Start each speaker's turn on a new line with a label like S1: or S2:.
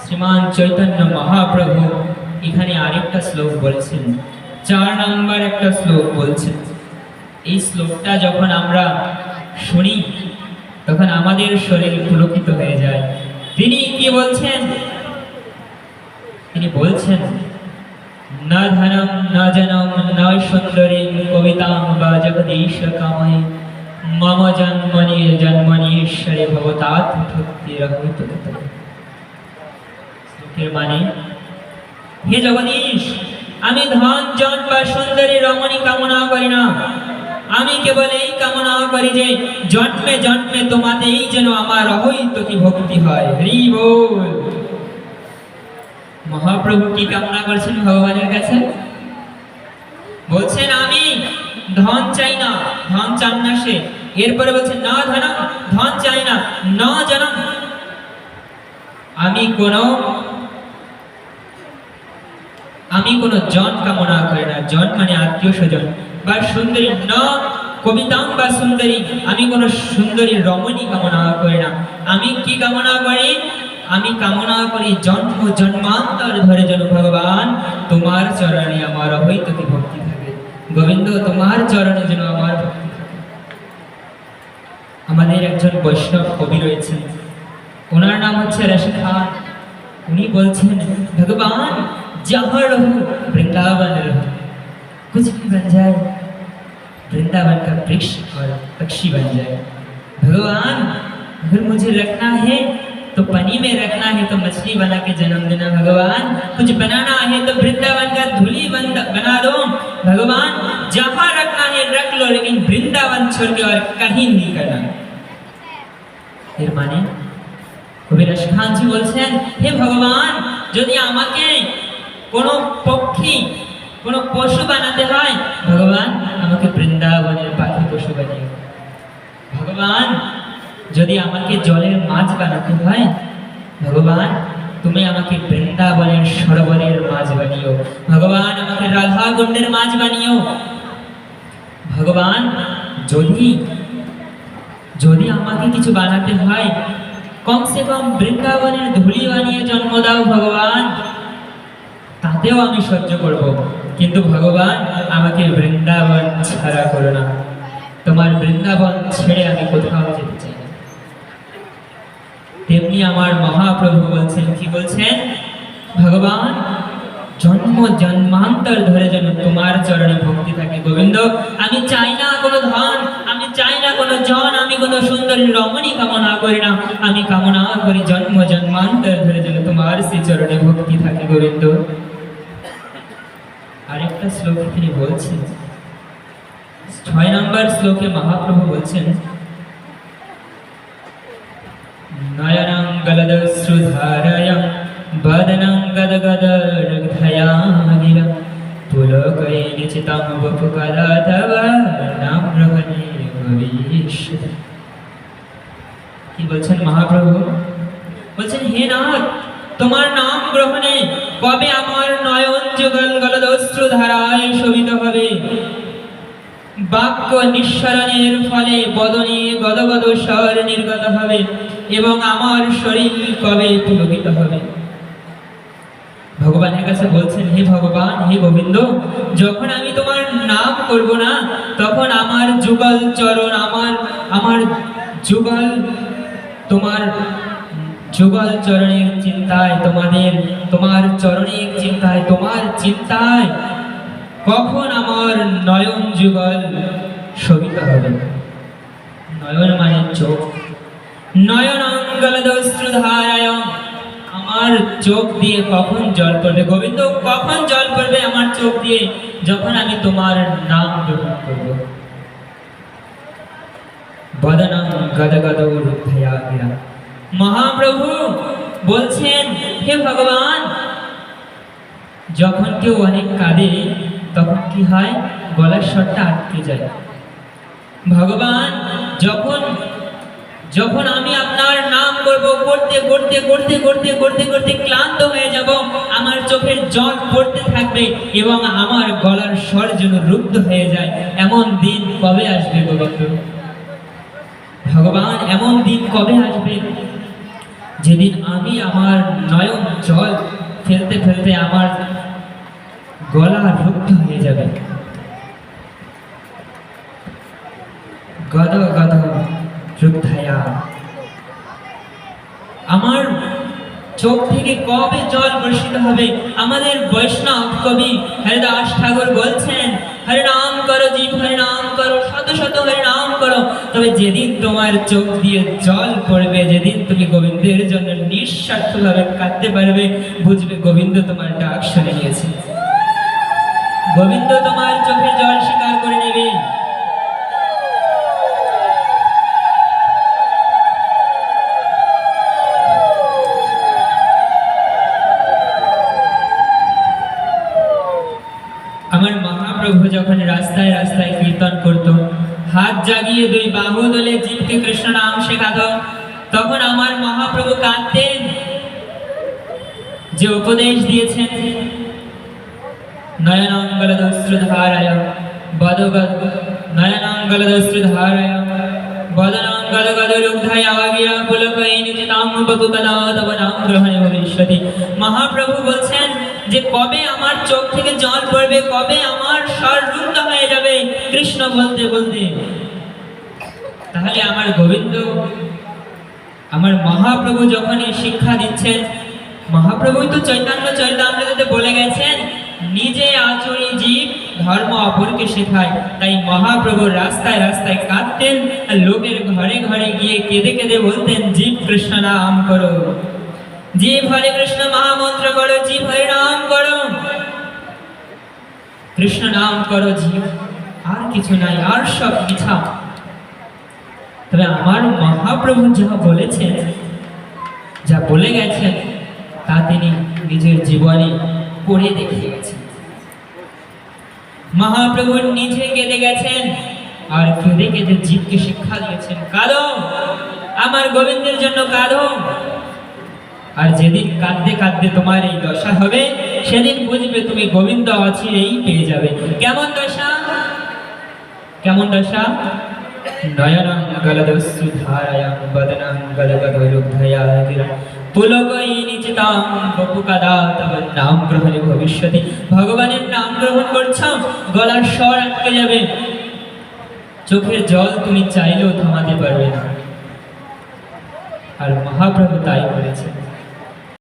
S1: শ্রীমান চৈতন্য মহাপ্রভু এখানে আরেকটা শ্লোক বলছেন। চার নাম্বার একটা শ্লোক বলছেন। এই শ্লোকটা যখন আমরা শুনি, তখন আমাদের শরীর পুলকিত হয়ে যায়। তিনি কি বলছেন? তিনি বলছেন, না ধনম, না জনম না সুন্দরী কবিতাম বা জগদীশ কাময়ে মম জন্মনি জন্মনি ঈশ্বরে ভবতাৎ ভক্তি রহিত হে জগদীশ, আমি ধন, জন বা সুন্দরী রমণী কামনা করি না। আমি কেবল এই কামনা করি যে জন্মে জন্মে তোমাতেই যেন আমার অহৈতুকী ভক্তি হয়। হরি বল। মহাপ্রভু কি কামনা করছেন ভগবানের কাছে? বলছেন, আমি ধন চাই না, ধন চান না সে। এরপরে বলছেন, না ধন ধন চাই না, ন জনম। আমি কোন আমি কোনো জন কামনা করি না। জন মানে আত্মীয় স্বজন। বা সুন্দরী, ন, কবিতাম বা সুন্দরী, আমি কোন সুন্দরী রমণী কামনা করি না। আমি কি কামনা করি? আমি কামনা করি জন্ম জন্মান্তর ধরে যেন ভগবান তোমার চরণে আমার অহৈতুকী ভক্তি থাকে। গোবিন্দ, তোমার চরণে যেন আমার আমাদের একজন বৈষ্ণব কবি রয়েছেন। ওনার নাম হচ্ছে রশি খান। উনি বলছেন, ভগবান जहाँ रहो वृंदावन रहो कुछ भी बन जाए वृंदावन का वृक्ष और पक्षी बन जाए भगवान अगर मुझे रखना है तो पनी में रखना है तो मछली बना के जन्म देना भगवान कुछ बनाना है तो वृंदावन का धूली बन- बना दो भगवान जहाँ रखना है रख लो लेकिन वृंदावन छोड़ के और कहीं नहीं करना এর মানে কবি রসখানজি বলছেন হে ভগবান যদি আমাকে কোনো পক্ষী, কোনো পশু বানাতে হয়? ভগবান, আমাকে বৃন্দাবনের পাখি পশু বানিয়ে ভগবান, যদি আমাকে জলের মাছ বানাতে হয়, ভগবান, তুমি আমাকে বৃন্দাবনের সরোবরের মাছ বানিও। ভগবান, আমাকে রাধা মাছ বানিও। ভগবান, যদি যদি আমাকে কিছু বানাতে হয়, কমসে কম বৃন্দাবনের ধুলি বানিয়ে জন্ম দাও, ভগবান। তাতেও আমি সহ্য করব। কিন্তু ভগবান আমাকে বৃন্দাবন ছাড়া করো না। তোমার বৃন্দাবন ছেড়ে আমি কোথাও যেতে চাই না। তেমনি আমার মহাপ্রভু বলছেন, কি বলছেন? ভগবান, জন্ম জন্মান্তর ধরে যেন তোমার চরণে ভক্তি থাকে। গোবিন্দ, আমি চাই না কোনো ধন, আমি চাই না কোনো জন, আমি কোনো সুন্দরী রমণী কামনা করি না। আমি কামনা করি জন্ম জন্মান্তর ধরে যেন তোমার সে চরণে ভক্তি থাকে গোবিন্দ। আরেকটা শ্লোকে তিনি বলছেন, ছয় নম্বর শ্লোকে মহাপ্রভু বলছেন, নয়নং গলদশ্রুধারয়ং বদনং গদগদরঘয়াগিরং পুলকై নিচিতং বপুকলা তব নাম্রহণে ভবিষ্যতি কি বলছেন মহাপ্রভু? বলছেন, হে নাথ, তোমার নাম গ্রহণে কবে আমার নয়ন যুগল গলদস্রু ধারায় শোভিত হবে। বাক্য নিঃসরণের ফলে বদনে গদগদ স্বর নির্গত হবে এবং আমার শরীর কবে পুলকিত হবে। ভগবানের কাছে বলছেন, হে ভগবান, হে গোবিন্দ, যখন আমি তোমার নাম করব না, তখন আমার যুগল চরণ, আমার আমার যুগল তোমার যুগল চরণের চিন্তায় তোমাদের, তোমার চরণের চিন্তায়, তোমার চিন্তায় কখন আমার নয়ন যুগল শোভিত হবে? নয়ন মানে চোখ। নয়ন অঙ্গল দস্রুধারায় আমার চোখ দিয়ে কখন জল পড়বে? গোবিন্দ, কখন জল পড়বে আমার চোখ দিয়ে যখন আমি তোমার নাম গ্রহণ করব? বদনম গদগদ গিরা মহাপ্রভু বলছেন, হে ভগবান, যখন কেউ অনেক কাঁদে, তখন কি হয়? গলার স্বরটা আটকে যায়। ভগবান, যখন যখন আমি আপনার নাম করব করতে করতে করতে করতে করতে করতে ক্লান্ত হয়ে যাব, আমার চোখের জল পড়তে থাকবে এবং আমার গলার স্বর যেন রুদ্ধ হয়ে যায়, এমন দিন কবে আসবে গোবিন্দ ভগবান, এমন দিন কবে আসবে? যেদিন আমি আমার নয়ন জল ফেলতে ফেলতে আমার গলা রুদ্ধ হয়ে যাবে। গদ গদ রুদ্ধায়া। আমার চোখ থেকে কবে জল বর্ষিত হবে? আমাদের বৈষ্ণব কবি হরিদাস ঠাকুর বলছেন হরে নাম করো জীব হরে নাম করো, শত শত হরে নাম করো। তবে যেদিন তোমার চোখ দিয়ে জল পড়বে, যেদিন তুমি গোবিন্দের জন্য নিঃস্বার্থভাবে কাঁদতে পারবে, বুঝবে গোবিন্দ তোমার ডাক শুনে নিয়েছে। গোবিন্দ তোমার চোখে জল স্বীকার করে নেবে। আমার মহাপ্রভু যখন রাস্তায় রাস্তায় কীর্তন করত হাত জাগিয়ে দুই বাহু দলে জীবকে কৃষ্ণ নাম শেখাত। তখন আমার মহাপ্রভু কাঁদতেন। যে উপদেশ দিয়েছেন। মহাপ্রভু বলছেন যে, কবে আমার চোখ থেকে জল পড়বে? কবে আমার স্বর রুদ্ধ কৃষ্ণ বলতে বলতে, তাহলে আমার গোবিন্দ, আমার মহাপ্রভু যখন এই শিক্ষা দিচ্ছেন, মহাপ্রভুই তো চৈতন্য চরিতামৃততে বলে গেছেন, নিজে আচরি জীব ধর্ম অপরকে শেখায়। তাই মহাপ্রভু রাস্তায় রাস্তায় কাঁদতেন, আর লোকের ঘরে ঘরে গিয়ে কেঁদে কেঁদে বলতেন, জীব কৃষ্ণ নাম করো। জীব হরে কৃষ্ণ মহামন্ত্র করো, জীব হরে নাম করো। কৃষ্ণ নাম করো, জীব। আর কিছু নাই, আর সব মিথ্যা। তবে আমার মহাপ্রভু যা বলেছেন, যা বলে গেছেন, তা তিনি নিজের জীবনে করে দেখিয়ে গেছেন মহাপ্রভু নিজে কেঁদে গেছেন, আর কেঁদে কেঁদে জীবকে শিক্ষা দিয়েছেন। কাঁদো, আমার গোবিন্দের জন্য কাঁদো। আর যেদিন কাঁদতে কাঁদতে তোমার এই দশা হবে, সেদিন বুঝবে তুমি গোবিন্দ অচিরেই পেয়ে যাবে। কেমন দশা? কেমন দশা? নাম ভবিষ্যতি। ভগবানের নাম গ্রহণ করছ গলার স্বর আটকে যাবে। চোখের জল তুমি চাইলেও থামাতে পারবে না। আর মহাপ্রভু তাই বলেছেন।